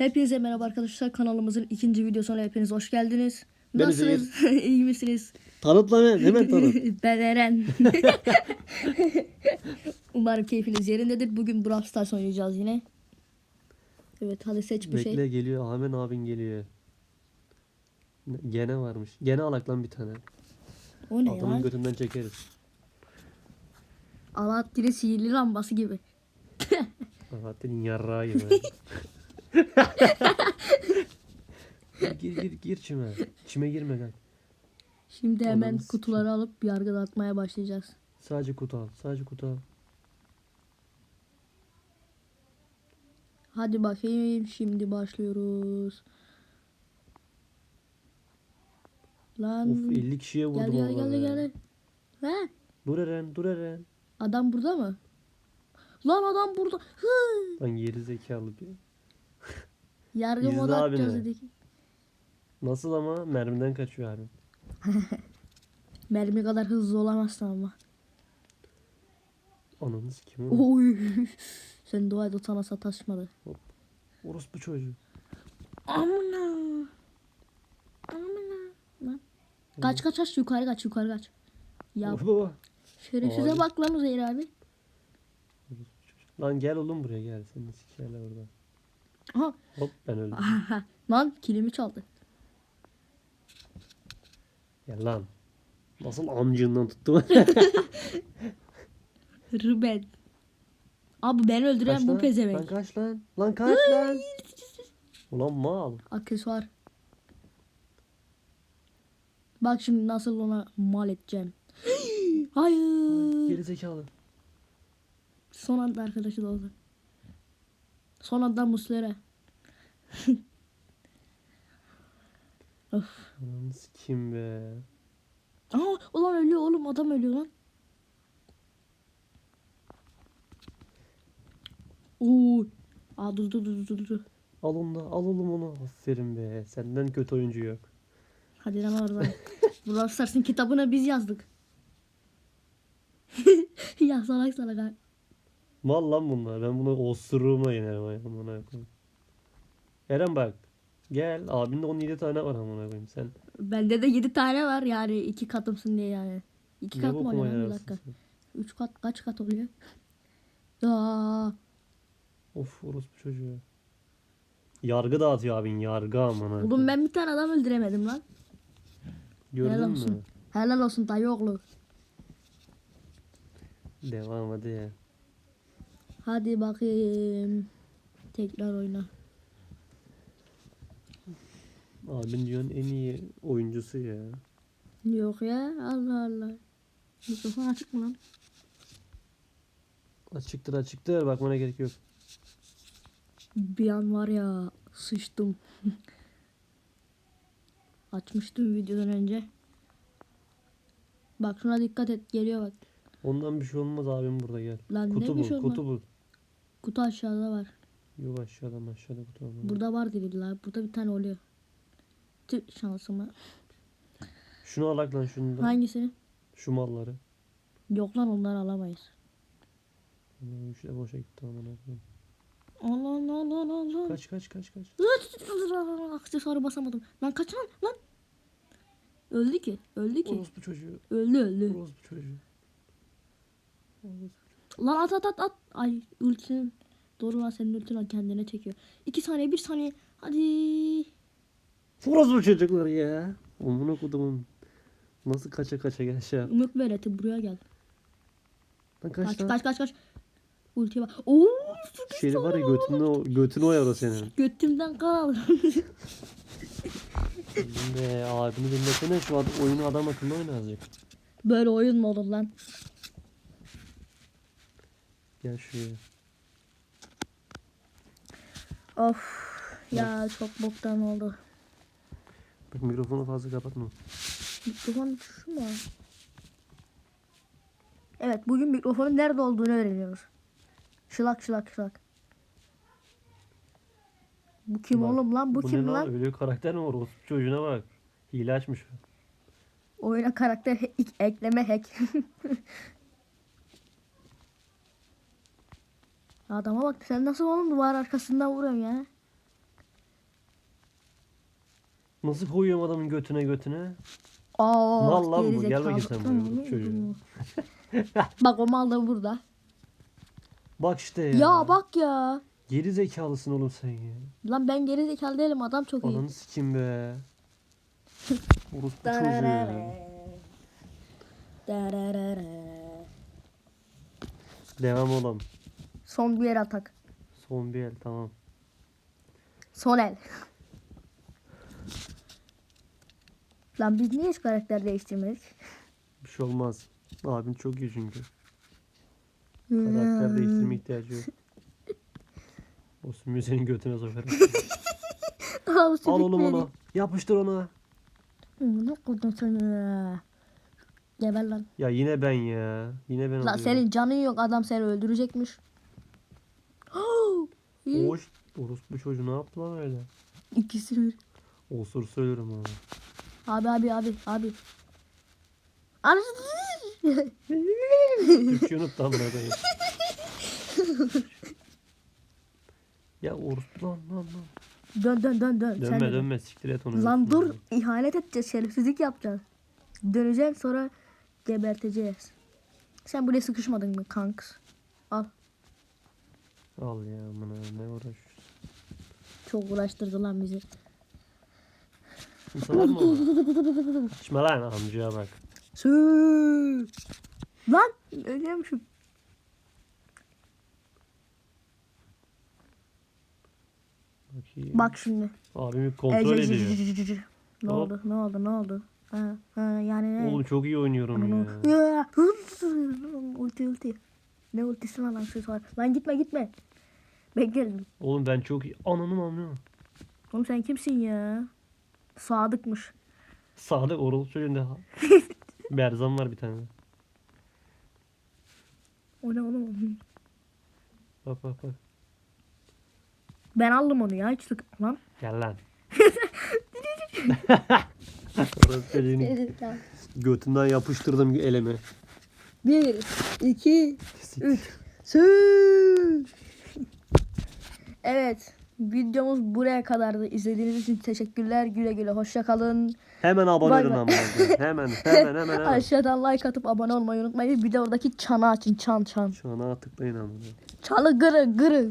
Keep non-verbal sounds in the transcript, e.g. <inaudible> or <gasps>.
Hepinize merhaba arkadaşlar. Kanalımızın ikinci videosuna hepiniz hoş geldiniz. Ben Nasılsınız? <laughs> İyi misiniz? Tanıt lan hemen, tanıt. <laughs> ben Eren. <laughs> Umarım keyfiniz yerindedir. Bugün Brawl Stars oynayacağız yine. Evet hadi seç bir Bekle şey. geliyor, Ahmet abin geliyor. Ne- Gene varmış. Gene alak lan bir tane. O ne Adamın ya? götünden çekeriz. Alaaddin'in sihirli lambası gibi. Zaten yarrağı gibi. Gir gir gir çime. Çime girme lan. Şimdi hemen sikeyim. kutuları alıp yargı dağıtmaya başlayacağız. Sadece kutu al. Sadece kutu al. Hadi bakayım şimdi başlıyoruz. Lan Of 50 kişiye vurdum gel gel gel gel. He? Dur Eren dur Eren. Adam burada mı? Lan adam burada. Hı. Lan geri zekalı bir. Yargı modu abini. atacağız dedik. Nasıl ama mermiden kaçıyor abi. <laughs> Mermi kadar hızlı olamazsın ama. Ananı sikeyim oğlum. Oy. <laughs> Sen dua et o sana sataşmadı. Orospu çocuğu. Amına. Amına. Lan. Kaç kaç kaç yukarı kaç yukarı kaç. Ya Of baba. şerefsize bak lan Uzeyir abi. Lan gel oğlum buraya gel. Seni sikerler orada. Aha. Hop ben öldüm. Aha. Lan kilimi çaldı. Gel lan. Nasıl amcından tuttu? <laughs> Ruben. Abi ben öldüren Kaç bu lan? Lan pezevenk. kaç lan? Lan kaç lan? Ulan mal. Aksesuar. Bak şimdi nasıl ona mal edeceğim. <gasps> Hayır. Geri zekalı. Son anda arkadaşı da oldu. Son anda Muslera. <laughs> of. Ananı sikeyim be. Aa, ulan ölüyor oğlum adam ölüyor lan. Oo. Aa dur dur dur dur dur. Al onu da al oğlum onu. Aferin be. Senden kötü oyuncu yok. Hadi lan oradan. <laughs> Brawl Stars'ın kitabını biz yazdık. <laughs> ya salak salak ha. Mal lan bunlar. Ben bunu osuruğuma yenerim ayağımına koyayım. Eren bak. Gel. Abinde 17 tane var amına koyayım sen. Bende de 7 tane var yani iki katımsın diye yani. İki Ne kat mı oluyor bir dakika. sen. Üç kat kaç kat oluyor? Aa, Of orospu çocuğu. Yargı dağıtıyor abin yargı amına. oğlum ben bir tane adam öldüremedim lan. Gördün Helal mü? olsun. Helal olsun dayı oğlu. Devam hadi ya. Hadi bakayım. Tekrar oyna. Abin dünyanın en iyi oyuncusu ya. Yok ya Allah Allah. Mikrofon açık mı lan? Açıktır açıktır bakmana gerek yok. Bir an var ya sıçtım. <laughs> Açmıştım videodan önce. Bak şuna dikkat et geliyor bak. Ondan bir şey olmaz abim burada gel. Lan kutu ne bir bul şey olmaz. kutu bul. Kutu aşağıda var. Yok aşağıdan aşağıda kutu var. Burada var dediler. Burada bir tane oluyor. Tüh şansıma. Şunu alak lan şunu da. Hangisini? Şu malları. Yok lan onları alamayız. Allah'ım işte boşa gitti aman Allah'ım. Allah Allah Allah Allah Allah. Kaç kaç kaç kaç. Aksesuarı basamadım. Lan kaç lan lan. Öldü ki. Öldü ki. Orospu çocuğu. Öldü öldü. Orospu çocuğu. Orospu- Lan at at at at. Ay ultinin. Doğru lan senin ultin kendine çekiyor. 2 saniye 1 saniye. Hadi. Orospu çocuklar ya. Amına kodumun. Nasıl kaça kaça gel şey yap. Umut Berat'ı buraya gel. Lan kaç, Kaç lan. kaç kaç kaç. Ultiye bak. Oo. Şeri var ya götünü, o- götünü oyar o senin. Götümden kal. Be abini dinlesene şu ad oyunu adam akıllı oyna azıcık. Böyle oyun mu olur lan? Gel şuraya. Of. Ya çok boktan oldu. Bak mikrofonu fazla kapatma. Mikrofon şu mu? Evet bugün mikrofonun nerede olduğunu öğreniyoruz. Şılak şılak şılak. Bu kim Bak, oğlum lan? Bu, Bu kim ne lan? Öyle bir karakter mi var? O çocuğuna bak. Hile açmış. Oyuna karakter he- ekleme hack. <laughs> Adama bak sen nasıl oğlum duvar arkasından vuruyorsun ya. Nasıl koyuyorum adamın götüne götüne? Aa, Mal lan bu, gel bakayım sen buraya, çocuğu. <laughs> bak o mal da burada. Bak işte ya. Ya. bak ya. Geri zekalısın oğlum sen ya. Lan ben geri zekalı değilim adam çok iyi. Ananı sikim be. <laughs> Orospu çocuğu. Devam oğlum. Son bir el atak. Son bir el tamam. Son el. Lan biz niye hiç karakter değiştirmedik? Bir şey olmaz. Abin çok iyi çünkü. Karakter değiştirme ihtiyacı yok. O sümüğü senin götüne sokarım. <laughs> Al, Al oğlum onu. Yapıştır onu. Hı, Ne koydun sen? Geber lan. Ya yine ben ya. Yine ben Lan alıyorum. senin canın yok adam seni öldürecekmiş. İyi. Hoş. Orospu çocuğu ne yaptı lan öyle? İkisi bir. Osur söylerim abi. Abi abi abi abi. Anasını Türkçe unut lan burada. ya orospu lan lan lan. Dön dön dön dön. Sen Dönme dön. dönme siktir et onu. Lan dur ihanet edeceğiz şerefsizlik yapacağız. Döneceğim sonra geberteceğiz. Sen buraya sıkışmadın mı kanks? Al. Al ya amına ne uğraşıyorsun. Çok uğraştırdı lan bizi. Var mı orada? İçme lan amcaya bak. Sü. Lan ölüyormuşum. Bakayım. Bak şimdi. Abimi kontrol Ece- ediyor. Ne Hop. oldu? Ne oldu? Ne oldu? Ha, ha, yani? Oğlum çok iyi oynuyorum ya. Ya. ulti ulti. Ne ultisi lan siz var. Lan gitme gitme. Beklerim. Oğlum ben çok iyi. Ananı anlıyorum. Oğlum sen kimsin ya? Sadıkmış. Sağda orası çocuğunda. <laughs> Berzan var bir tane. O ne oğlum? Bak bak bak. Ben aldım onu ya hiç sık lan. Gel lan. <laughs> orası çocuğunu götünden yapıştırdım elime. Bir, iki, üç. Sü. Evet. Videomuz buraya kadardı. İzlediğiniz için teşekkürler. Güle güle. Hoşça kalın. Hemen abone olun ama. <laughs> Hemen hemen hemen hemen. Aşağıdan like atıp abone olmayı unutmayın. Bir de oradaki çanı açın. Çan çan. Şu ana tıklayın ama. Çanı gırı gırı.